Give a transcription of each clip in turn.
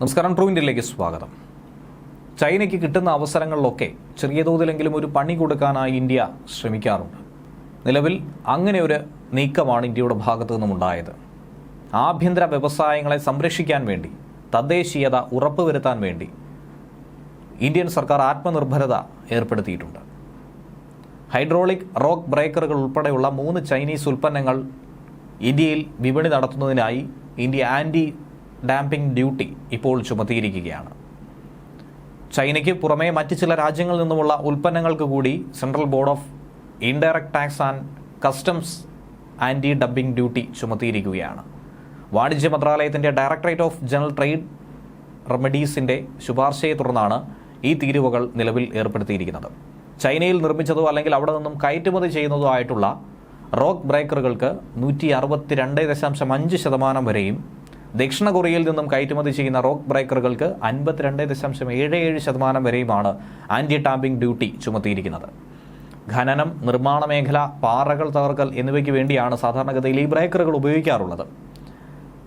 നമസ്കാരം ട്രൂ ഇന്ത്യയിലേക്ക് സ്വാഗതം. ചൈനയ്ക്ക് കിട്ടുന്ന അവസരങ്ങളിലൊക്കെ ചെറിയ തോതിലെങ്കിലും ഒരു പണി കൊടുക്കാനായി ഇന്ത്യ ശ്രമിക്കാറുണ്ട്. നിലവിൽ അങ്ങനെ ഒരു നീക്കമാണ് ഇന്ത്യയുടെ ഭാഗത്തു നിന്നും ഉണ്ടായത് ആഭ്യന്തര വ്യവസായങ്ങളെ സംരക്ഷിക്കാൻ വേണ്ടി തദ്ദേശീയത ഉറപ്പുവരുത്താൻ വേണ്ടി ഇന്ത്യൻ സർക്കാർ ആത്മനിർഭരത ഏർപ്പെടുത്തിയിട്ടുണ്ട്. ഹൈഡ്രോളിക് റോക്ക് ബ്രേക്കറുകൾ ഉൾപ്പെടെയുള്ള മൂന്ന് ചൈനീസ് ഉൽപ്പന്നങ്ങൾ ഇന്ത്യയിൽ വിപണി നടത്തുന്നതിനായി ഇന്ത്യ ആന്റി ഡാമ്പിംഗ് ഡ്യൂട്ടി ഇപ്പോൾ ചുമത്തിയിരിക്കുകയാണ്. ചൈനയ്ക്ക് പുറമെ മറ്റ് ചില രാജ്യങ്ങളിൽ നിന്നുമുള്ള ഉൽപ്പന്നങ്ങൾക്ക് കൂടി central board of indirect tax and customs anti dumping duty ചുമത്തിയിരിക്കുകയാണ്. വാണിജ്യ മന്ത്രാലയത്തിന്റെ ഡയറക്ടറേറ്റ് ഓഫ് ജനറൽ ട്രേഡ് റെമഡീസിന്റെ ശുപാർശയെ തുടർന്നാണ് ഈ തീരുവകൾ നിലവിൽ ഏർപ്പെടുത്തിയിരിക്കുന്നത്. ചൈനയിൽ നിർമ്മിച്ചതോ അല്ലെങ്കിൽ അവിടെ നിന്നും കയറ്റുമതി ചെയ്യുന്നതോ ആയിട്ടുള്ള റോക്ക് ബ്രേക്കറുകൾക്ക് നൂറ്റി അറുപത്തിരണ്ട് ദശാംശം അഞ്ച് ശതമാനം വരെയും ദക്ഷിണ കൊറിയയിൽ നിന്നും കയറ്റുമതി ചെയ്യുന്ന റോക്ക് ബ്രേക്കറുകൾക്ക് അൻപത്തിരണ്ട് ദശാംശം ഏഴ് ഏഴ് ശതമാനം വരെയുമാണ് ആന്റി ടാമ്പിംഗ് ഡ്യൂട്ടി ചുമത്തിയിരിക്കുന്നത്. ഖനനം നിർമ്മാണ മേഖല പാറകൾ തകർക്കൽ എന്നിവയ്ക്ക് വേണ്ടിയാണ് സാധാരണഗതിയിൽ ഈ ബ്രേക്കറുകൾ ഉപയോഗിക്കാറുള്ളത്.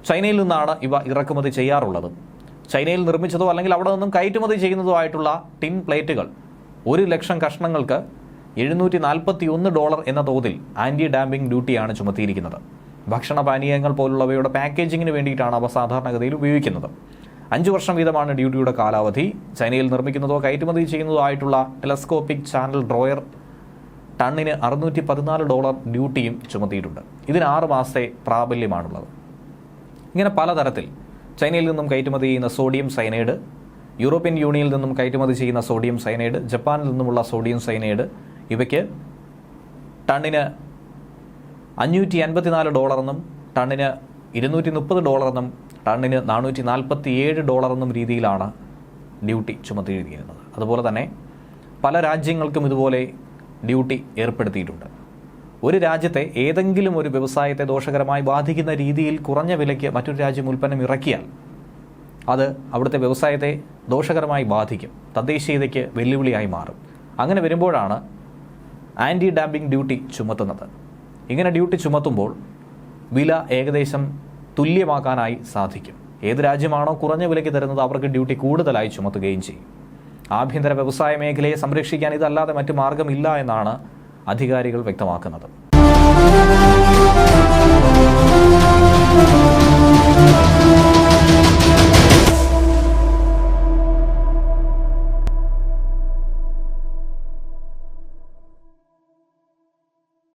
ചൈനയിൽ നിന്നാണ് ഇവ ഇറക്കുമതി ചെയ്യാറുള്ളത്. ചൈനയിൽ നിർമ്മിച്ചതോ അല്ലെങ്കിൽ അവിടെ നിന്നും കയറ്റുമതി ചെയ്യുന്നതോ ആയിട്ടുള്ള ടിൻ പ്ലേറ്റുകൾ ഒരു ലക്ഷം കഷ്ണങ്ങൾക്ക് എഴുന്നൂറ്റി നാൽപ്പത്തി ഒന്ന് ഡോളർ എന്ന തോതിൽ ആന്റി ഡാമ്പിംഗ് ഡ്യൂട്ടിയാണ് ചുമത്തിയിരിക്കുന്നത്. ഭക്ഷണപാനീയങ്ങൾ പോലുള്ളവയുടെ പാക്കേജിങ്ങിന് വേണ്ടിയിട്ടാണ് അവ സാധാരണഗതിയിൽ ഉപയോഗിക്കുന്നത്. അഞ്ച് വർഷം വീതമാണ് ഡ്യൂട്ടിയുടെ കാലാവധി. ചൈനയിൽ നിർമ്മിക്കുന്നതോ കയറ്റുമതി ചെയ്യുന്നതോ ആയിട്ടുള്ള ടെലസ്കോപ്പിക് ചാനൽ ഡ്രോയർ ടണ്ണിന് അറുന്നൂറ്റി പതിനാല് ഡോളർ ഡ്യൂട്ടിയും ചുമത്തിയിട്ടുണ്ട്. ഇതിന് ആറ് മാസത്തെ പ്രാബല്യമാണുള്ളത്. ഇങ്ങനെ പലതരത്തിൽ ചൈനയിൽ നിന്നും കയറ്റുമതി ചെയ്യുന്ന സോഡിയം സൈനൈഡ് യൂറോപ്യൻ യൂണിയനിൽ നിന്നും കയറ്റുമതി ചെയ്യുന്ന സോഡിയം സൈനൈഡ് ജപ്പാനിൽ നിന്നുമുള്ള സോഡിയം സൈനൈഡ് ഇവയ്ക്ക് ടണ്ണിന് അഞ്ഞൂറ്റി അൻപത്തിനാല് ഡോളറെന്നും ടണ്ണിന് ഇരുന്നൂറ്റി മുപ്പത് ഡോളറെന്നും ടണ്ണിന് നാനൂറ്റി നാൽപ്പത്തി ഏഴ് ഡോളറെന്നും രീതിയിലാണ് ഡ്യൂട്ടി ചുമത്തിയിരിക്കുന്നത് അതുപോലെ തന്നെ പല രാജ്യങ്ങൾക്കും ഇതുപോലെ ഡ്യൂട്ടി ഏർപ്പെടുത്തിയിട്ടുണ്ട്. ഒരു രാജ്യത്തെ ഏതെങ്കിലും ഒരു വ്യവസായത്തെ ദോഷകരമായി ബാധിക്കുന്ന രീതിയിൽ കുറഞ്ഞ വിലയ്ക്ക് മറ്റൊരു രാജ്യം ഉൽപ്പന്നം ഇറക്കിയാൽ അത് അവിടുത്തെ വ്യവസായത്തെ ദോഷകരമായി ബാധിക്കും. തദ്ദേശീയതയ്ക്ക് വെല്ലുവിളിയായി മാറും. അങ്ങനെ വരുമ്പോഴാണ് ആന്റി ഡാമ്പിംഗ് ഡ്യൂട്ടി ചുമത്തുന്നത്. ഇങ്ങനെ ഡ്യൂട്ടി ചുമത്തുമ്പോൾ വില ഏകദേശം തുല്യമാക്കാനായി സാധിക്കും. ഏത് രാജ്യമാണോ കുറഞ്ഞ വിലയ്ക്ക് തരുന്നത് അവർക്ക് ഡ്യൂട്ടി കൂടുതലായി ചുമത്തുകയും ചെയ്യും. ആഭ്യന്തര വ്യവസായ മേഖലയെ സംരക്ഷിക്കാൻ ഇതല്ലാതെ മറ്റു മാർഗമില്ല എന്നാണ് അധികാരികൾ വ്യക്തമാക്കുന്നത്.